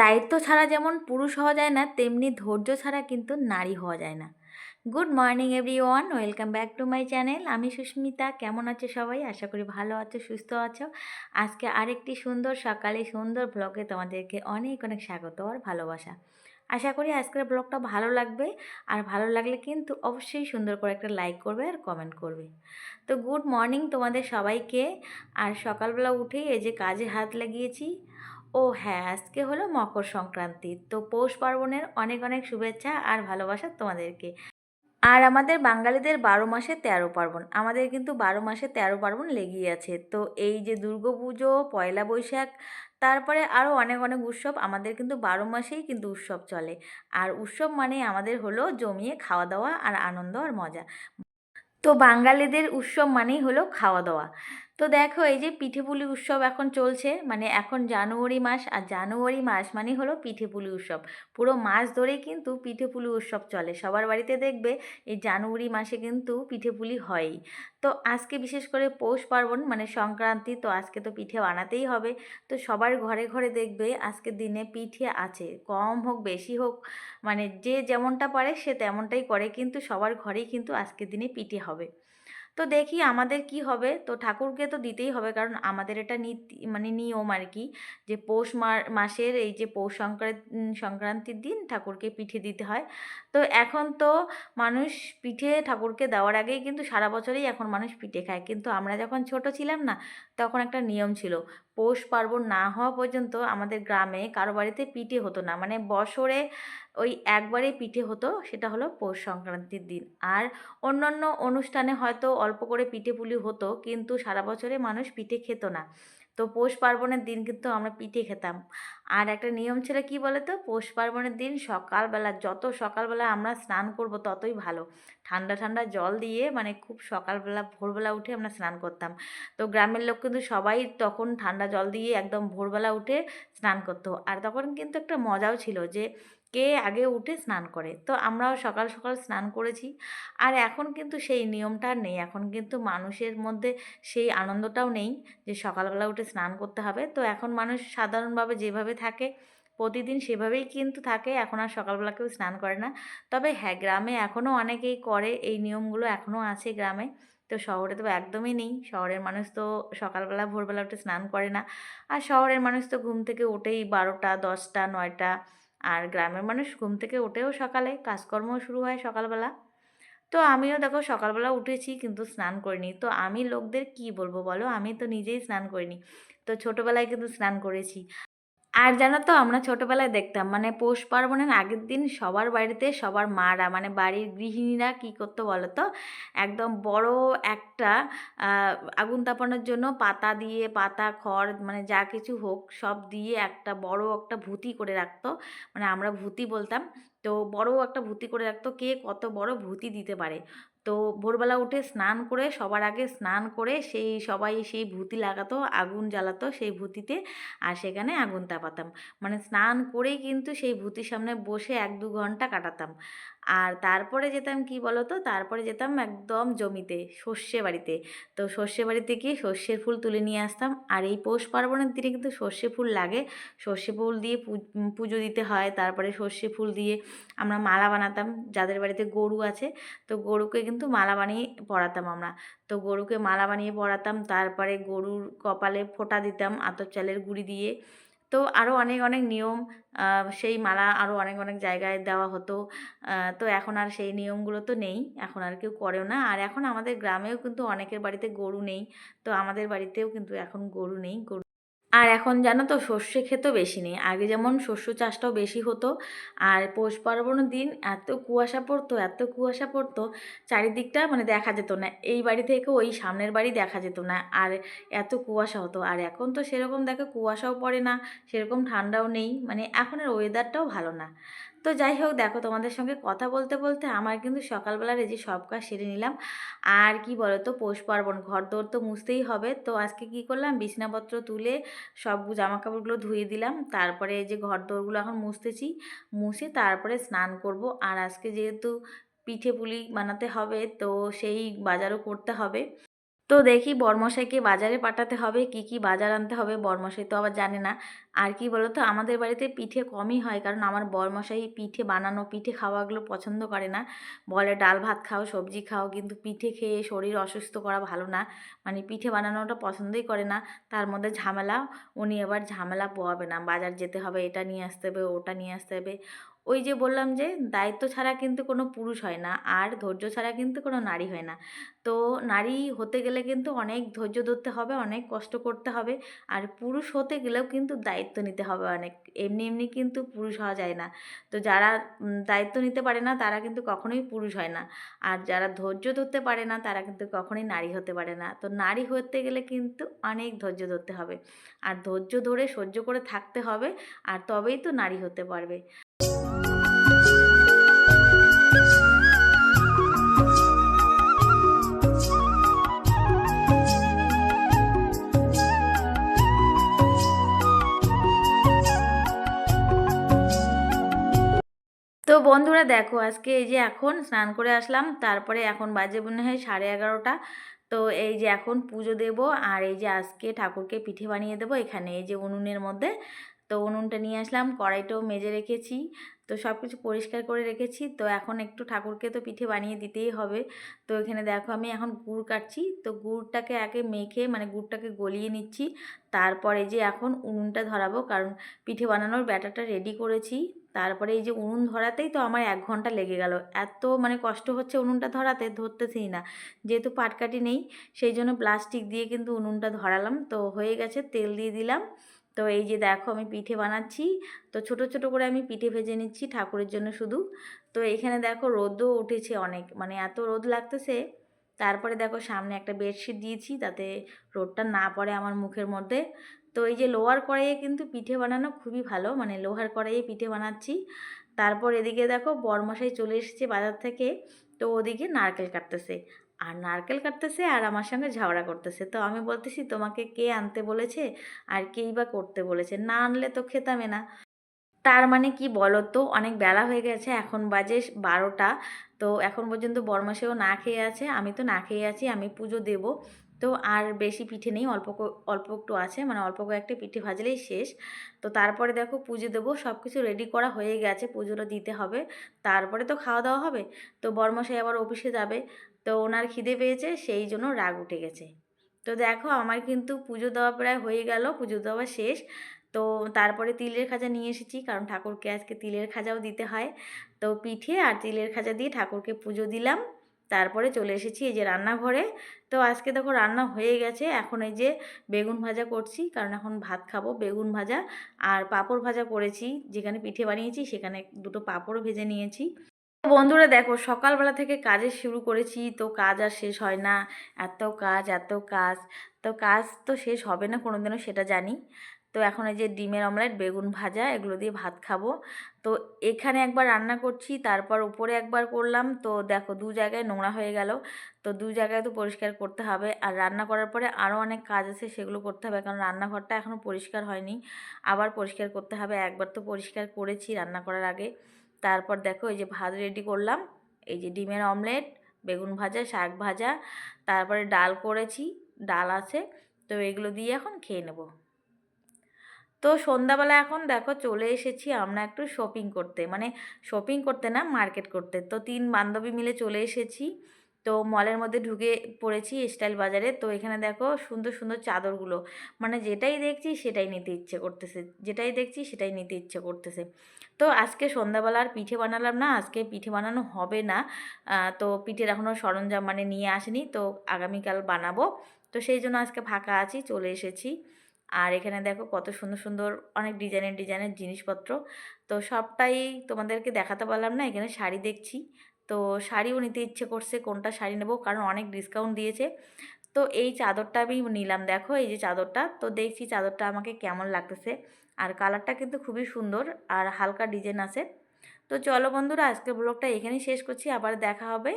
দায়িত্ব ছাড়া যেমন পুরুষ হওয়া যায় না, তেমনি ধৈর্য ছাড়া কিন্তু নারী হওয়া যায় না। Good morning everyone welcome back to my channel. আমি সুস্মিতা, কেমন আছো সবাই? আশা করি ভালো আছো, সুস্থ আছো। আজকে আরেকটি সুন্দর সকালে সুন্দর ব্লগে তোমাদেরকে অনেক অনেক স্বাগত আর ভালোবাসা। আশা করি আজকের ব্লগটা ভালো লাগবে আর ভালো লাগলে কিন্তু অবশ্যই সুন্দর করে একটা লাইক করবে আর কমেন্ট করবে। তো গুড মর্নিং তোমাদের সবাইকে। আর সকালবেলা উঠেই এই যে কাজে হাত লাগিয়েছি। ও হ্যাঁ আজকে হলো মকর সংক্রান্তি। তো পৌষ পার্বণের অনেক অনেক শুভেচ্ছা আর ভালোবাসা তোমাদেরকে। আর আমাদের বাঙালিদের বারো মাসে তেরো পার্বণ। আমাদের কিন্তু বারো মাসে তেরো পার্বণ লেগেই আছে। তো এই যে দুর্গাপুজো পয়লা বৈশাখ, তারপরে আরও অনেক অনেক উৎসব আমাদের কিন্তু বারো মাসেই কিন্তু উৎসব চলে। আর উৎসব মানে আমাদের হলো জমিয়ে খাওয়া দাওয়া আর আনন্দ আর মজা। তো বাঙালিদের উৎসব মানেই হলো খাওয়া দাওয়া তো দেখো এই যে পিঠেপুলি উৎসব এখন চলছে মানে এখন জানুয়ারি মাস, আর জানুয়ারি মাস মানে হলো পিঠেপুলি উৎসব। পুরো মাস ধরেই কিন্তু পিঠেপুলি উৎসব চলে। সবার বাড়িতে দেখবে এই জানুয়ারি মাসে কিন্তু পিঠেপুলি হয়ই। তো আজকে বিশেষ করে পৌষ পার্বণ মানে সংক্রান্তি, তো আজকে তো পিঠে বানাতেই হবে। তো সবার ঘরে ঘরে দেখবে আজকের দিনে পিঠে আছে। কম হোক, বেশি হোক মানে যে যেমনটা পারে সে তেমনটাই করে, কিন্তু সবার ঘরেই কিন্তু আজকের দিনে পিঠে হবে। তো দেখি আমাদের কি হবে। তো ঠাকুরকে তো দিতেই হবে কারণ আমাদের এটা নীতি মানে নিয়ম আর কি যে পৌষ মাসের এই যে পৌষ সংক্রান্তির দিন ঠাকুরকে পিঠে দিতে হয়। তো এখন তো মানুষ পিঠে ঠাকুরকে দেওয়ার আগেই কিন্তু সারা বছরেই এখন মানুষ পিঠে খায়। কিন্তু আমরা যখন ছোট ছিলাম না, তখন একটা নিয়ম ছিল, পৌষ পার্বণ না হওয়া পর্যন্ত আমাদের গ্রামে কারও বাড়িতে পিঠে হতো না। মানে বছরে ওই একবারে পিঠে হতো সেটা হলো পৌষ সংক্রান্তির দিন। আর অন্যান্য অনুষ্ঠানে হয়তো অল্প করে পিঠে পুলি হতো, কিন্তু সারা বছরে মানুষ পিঠে খেত না। তো পৌষ পার্বণের দিন কিন্তু আমরা পিঠে খেতাম। আর একটা নিয়ম ছিল কি বলে তো পৌষ পার্বণের দিন সকালবেলা, যত সকালবেলা আমরা স্নান করব ততই ভালো। ঠান্ডা ঠান্ডা জল দিয়ে মানে খুব সকালবেলা, ভোরবেলা উঠে আমরা স্নান করতাম। তো গ্রামের লোক কিন্তু সবাই তখন ঠান্ডা জল দিয়ে একদম ভোরবেলা উঠে স্নান করতো। আর তখন কিন্তু একটা মজাও ছিল যে কে আগে উঠে স্নান করে। তো আমরাও সকাল সকাল স্নান করেছি। আর এখন কিন্তু সেই নিয়মটা নেই। এখন কিন্তু মানুষের মধ্যে সেই আনন্দটাও নেই যে সকালবেলা উঠে স্নান করতে হবে। তো এখন মানুষ সাধারণভাবে যেভাবে থাকে, প্রতিদিন সেভাবেই কিন্তু থাকে। এখন আর সকালবেলা কেউ স্নান করে না। তবে হ্যাঁ গ্রামে এখনও অনেকেই করে এই নিয়মগুলো এখনও আছে গ্রামে। তো শহরে তো একদমই নেই। শহরের মানুষ তো সকালবেলা, ভোরবেলা উঠে স্নান করে না। আর শহরের মানুষ তো ঘুম থেকে উঠেই বারোটা, দশটা, নয়টা। আর গ্রামের মানুষ ঘুম থেকে ওঠেও সকালে। কাজকর্মও শুরু হয় সকালবেলা। তো আমিও দেখো সকালবেলা উঠেছি কিন্তু স্নান করিনি। তো আমি লোকদের কি বলব বলো? আমি তো নিজেই স্নান করিনি। তো ছোটোবেলায় কিন্তু স্নান করেছি। আর জানো তো আমরা ছোটোবেলায় দেখতাম মানে পৌষ পার্বণের আগের দিন সবার বাড়িতে সবার মারা মানে বাড়ির গৃহিণীরা কী করতো বলো তো? একদম বড় একটা আগুন তাপানোর জন্য পাতা দিয়ে, পাতা, খড় মানে যা কিছু হোক সব দিয়ে একটা বড় একটা ভূতি করে রাখতো। মানে আমরা ভূতি বলতাম। তো বড় একটা ভূতি করে রাখতো, কে কত বড় ভূতি দিতে পারে। তো ভোরবেলা উঠে স্নান করে, সবার আগে স্নান করে সেই সবাই সেই ভূতি লাগাতো, আগুন জ্বালাতো সেই ভূতিতে আর সেখানে আগুন তাপাতাম। মানে স্নান করেই কিন্তু সেই ভূতির সামনে বসে এক দু ঘণ্টা কাটাতাম। আর তারপরে যেতাম কি বলতো? তারপরে যেতাম একদম জমিতে, সর্ষে বাড়িতে। তো সর্ষে বাড়িতে গিয়ে সর্ষের ফুল তুলে নিয়ে আসতাম। আর এই পৌষ পার্বণের দিনে কিন্তু সর্ষে ফুল লাগে। সর্ষে ফুল দিয়ে পুজো দিতে হয়। তারপরে সর্ষে ফুল দিয়ে আমরা মালা বানাতাম। যাদের বাড়িতে গরু আছে, তো গরুকে কিন্তু মালা বানিয়ে পরাতাম আমরা। তো গরুকে মালা বানিয়ে পরাতাম তারপরে গরুর কপালে ফোঁটা দিতাম আতর চালের গুঁড়ি দিয়ে। তো আরও অনেক অনেক নিয়ম সেই মালা আরও অনেক অনেক জায়গায় দেওয়া হতো। তো এখন আর সেই নিয়মগুলো তো নেই, এখন আর কেউ করেও না। আর এখন আমাদের গ্রামেও কিন্তু অনেকের বাড়িতে গরু নেই, তো আমাদের বাড়িতেও কিন্তু এখন গরু নেই, গরু আর এখন জানো তো সর্ষে খেতেও বেশি নেই। আগে যেমন শস্য চাষটাও বেশি হতো, আর পৌষ পার্বণের দিন এত কুয়াশা পড়তো, এত কুয়াশা পড়তো, চারিদিকটা মানে দেখা যেত না। এই বাড়ি থেকে ওই সামনের বাড়ি দেখা যেত না, আর এত কুয়াশা হতো। আর এখন তো সেরকম দেখো কুয়াশাও পড়ে না, সেরকম ঠান্ডাও নেই মানে এখন আর ওয়েদারটাও ভালো না। তো যাই হোক, দেখো তোমাদের সঙ্গে কথা বলতে বলতে আমার কিন্তু সকালবেলার এই যে সব কাজ সেরে নিলাম। আর কি বলো তো পৌষ পার্বণ ঘর দৌড় তো মুছতেই হবে। তো আজকে কি করলাম? বিছনাপত্র তুলে সব জামা কাপড়গুলো ধুয়ে দিলাম। তারপরে এই যে ঘর দৌড়গুলো এখন মুছতেছি, মুছে তারপরে স্নান করব। আর আজকে যেহেতু পিঠে পুলি বানাতে হবে, তো সেই বাজারও করতে হবে। তো দেখি বরমশাইকে বাজারে পাঠাতে হবে, কি কি বাজার আনতে হবে বরমশাই তো আবার জানে না। আর কি বলো তো আমাদের বাড়িতে পিঠে কমই হয়, কারণ আমার বরমশাই পিঠে বানানো, পিঠে খাওয়াগুলো পছন্দ করে না। বলে ডাল ভাত খাও, সবজি খাও, কিন্তু পিঠে খেয়ে শরীর অসুস্থ করা ভালো না। মানে পিঠে বানানোটা পছন্দই করে না। তার মধ্যে ঝামেলা, উনি এবার ঝামেলা পোয়াবে না। বাজার যেতে হবে, এটা নিয়ে আসতে হবে, ওটা নিয়ে আসতে হবে। ওই যে বললাম যে, দায়িত্ব ছাড়া কিন্তু কোনো পুরুষ হয় না, আর ধৈর্য ছাড়া কিন্তু কোনো নারী হয় না। তো নারী হতে গেলে কিন্তু অনেক ধৈর্য ধরতে হবে, অনেক কষ্ট করতে হবে, আর পুরুষ হতে গেলেও কিন্তু দায়িত্ব নিতে হবে অনেক। এমনি এমনি কিন্তু পুরুষ হওয়া যায় না। তো যারা দায়িত্ব নিতে পারে না, তারা কিন্তু কখনোই পুরুষ হয় না। আর যারা ধৈর্য ধরতে পারে না, তারা কিন্তু কখনোই নারী হতে পারে না। তো নারী হতে গেলে কিন্তু অনেক ধৈর্য ধরতে হবে। আর ধৈর্য ধরে সহ্য করে থাকতে হবে, আর তবেই তো নারী হতে পারবে। বন্ধুরা দেখো, আজকে এই যে এখন স্নান করে আসলাম, তারপরে এখন বাজে মনে হয় সাড়ে এগারোটা। তো এই যে এখন পুজো দেব, আর এই যে আজকে ঠাকুরকে পিঠে বানিয়ে দেবো এখানে, এই যে উনুনের মধ্যে। তো উনুনটা নিয়ে আসলাম, কড়াইটাও মেজে রেখেছি, তো সব কিছু পরিষ্কার করে রেখেছি। তো এখন একটু ঠাকুরকে তো পিঠে বানিয়ে দিতেই হবে। তো এখানে দেখো, আমি এখন গুড় কাটছি, তো গুড়টাকে আগে মেখে মানে গুড়টাকে গলিয়ে নিচ্ছি। তারপরে যে এখন উনুনটা ধরাবো, কারণ পিঠে বানানোর ব্যাটারটা রেডি করেছি। তারপরে এই যে উনুন ধরাতেই তো আমার এক ঘণ্টা লেগে গেল। এত মানে কষ্ট হচ্ছে উনুনটা ধরাতে ধরতেছেই না। যেহেতু পাটকাটি নেই, সেই জন্য প্লাস্টিক দিয়ে কিন্তু উনুনটা ধরালাম। তো হয়ে গেছে, তেল দিয়ে দিলাম। তো এই যে দেখো আমি পিঠে বানাচ্ছি। তো ছোট ছোট করে আমি পিঠে ভেজে নিচ্ছি ঠাকুরের জন্য শুধু। তো এখানে দেখো রোদও উঠেছে অনেক মানে এত রোদ লাগতেছে। তারপরে দেখো সামনে একটা বেডশিট দিয়েছি, তাতে রোদটা না পড়ে আমার মুখের মধ্যে। তো এই যে লোহার কড়াইয়ে কিন্তু পিঠে বানানো খুবই ভালো মানে লোহার কড়াইয়ে পিঠে বানাচ্ছি। তারপর এদিকে দেখো বরমশাই চলে এসেছে বাজার থেকে, তো ওদিকে নারকেল কাটতেছে। আর নারকেল কাটতেছে আর আমার সঙ্গে ঝগড়া করতেছে। তো আমি বলতেছি, তোমাকে কে আনতে বলেছে আর কেই বা করতে বলেছে? না আনলে তো খেতামে না। তার মানে কি বলো তো অনেক বেলা হয়ে গেছে, এখন বাজে বারোটা। তো এখন পর্যন্ত বরমাসেও না খেয়ে আছে, আমি তো না খেয়ে আছি, আমি পুজো দেব। তো আর বেশি পিঠে নেই, অল্প অল্প একটু আছে মানে অল্প কয়েকটা পিঠে ভাজলেই শেষ। তো তারপরে দেখো পুজো দেবো সব কিছু রেডি করা হয়ে গেছে, পুজোটা দিতে হবে। তারপরে তো খাওয়া দাওয়া হবে, তো বরমাসাই আবার অফিসে যাবে, তো ওনার খিদে পেয়েছে, সেই জন্য রাগ উঠে গেছে। তো দেখো আমার কিন্তু পুজো দেওয়া প্রায় হয়ে গেল, পুজো দেওয়া শেষ। তো তারপরে তিলের খাজা নিয়ে এসেছি, কারণ ঠাকুরকে আজকে তিলের খাজাও দিতে হয়। তো পিঠে আর তিলের খাজা দিয়ে ঠাকুরকে পুজো দিলাম। তারপরে চলে এসেছি এই যে রান্নাঘরে। তো আজকে দেখো রান্না হয়ে গেছে। এখন এই যে বেগুন ভাজা করছি, কারণ এখন ভাত খাব, বেগুন ভাজা আর পাঁপড় ভাজা করেছি। যেখানে পিঠে বানিয়েছি, সেখানে দুটো পাঁপড়ও ভেজে নিয়েছি। বন্ধুরা দেখো, সকালবেলা থেকে কাজে শুরু করেছি। তো কাজ আর শেষ হয় না। এত কাজ এত কাজ। তো কাজ তো শেষ হবে না, কোনোদিনও সেটা জানি। তো এখন এই যে ডিমের অমলেট, বেগুন ভাজা, এগুলো দিয়ে ভাত খাব। তো এখানে একবার রান্না করছি, তারপর উপরে একবার করলাম। তো দেখো দু জায়গায় নোংরা হয়ে গেল। তো দু জায়গায় তো পরিষ্কার করতে হবে। আর রান্না করার পরে আরও অনেক কাজ আছে, সেগুলো করতে হবে। কারণ রান্নাঘরটা এখনও পরিষ্কার হয়নি। আবার পরিষ্কার করতে হবে। একবার তো পরিষ্কার করেছি রান্না করার আগে। তারপর দেখো এই যে ভাত রেডি করলাম। এই যে ডিমের অমলেট, বেগুন ভাজা, শাক ভাজা, তারপরে ডাল করেছি। ডাল আছে। তো এগুলো দিয়ে এখন খেয়ে নেব। তো সন্ধ্যাবেলা এখন দেখো চলে এসেছি আমরা একটু শপিং করতে। মানে শপিং করতে না মার্কেট করতে। তো তিন বান্ধবী মিলে চলে এসেছি। তো মলের মধ্যে ঢুকে পড়েছি স্টাইল বাজারে। তো এখানে দেখো সুন্দর সুন্দর চাদরগুলো। মানে যেটাই দেখছি সেটাই নিতে ইচ্ছে করতেছে। যেটাই দেখছি সেটাই নিতে ইচ্ছে করতেছে। তো আজকে সন্ধ্যাবেলা আর পিঠে বানালাম না। আজকে পিঠে বানানো হবে না। তো পিঠের এখনও সরঞ্জাম মানে নিয়ে আসেনি। তো আগামীকাল বানাবো। তো সেই জন্য আজকে ফাঁকা আছি, চলে এসেছি। আর এখানে দেখো কত সুন্দর সুন্দর অনেক ডিজাইনের ডিজাইনের জিনিসপত্র। তো সবটাই তোমাদেরকে দেখাতে পারলাম না, এখানে শাড়ি দেখছি। তো শাড়িও নিতে ইচ্ছে করছে, কোনটা শাড়ি নেব? কারণ অনেক ডিসকাউন্ট দিয়েছে। তো এই চাদরটা আমি নিলাম, দেখো এই যে চাদরটা। তো দেখছি চাদরটা আমাকে কেমন লাগতেছে। আর কালারটা কিন্তু খুবই সুন্দর আর হালকা ডিজাইন আছে। তো চলো বন্ধুরা, আজকের ব্লগটা এখানেই শেষ করছি। আবার দেখা হবে।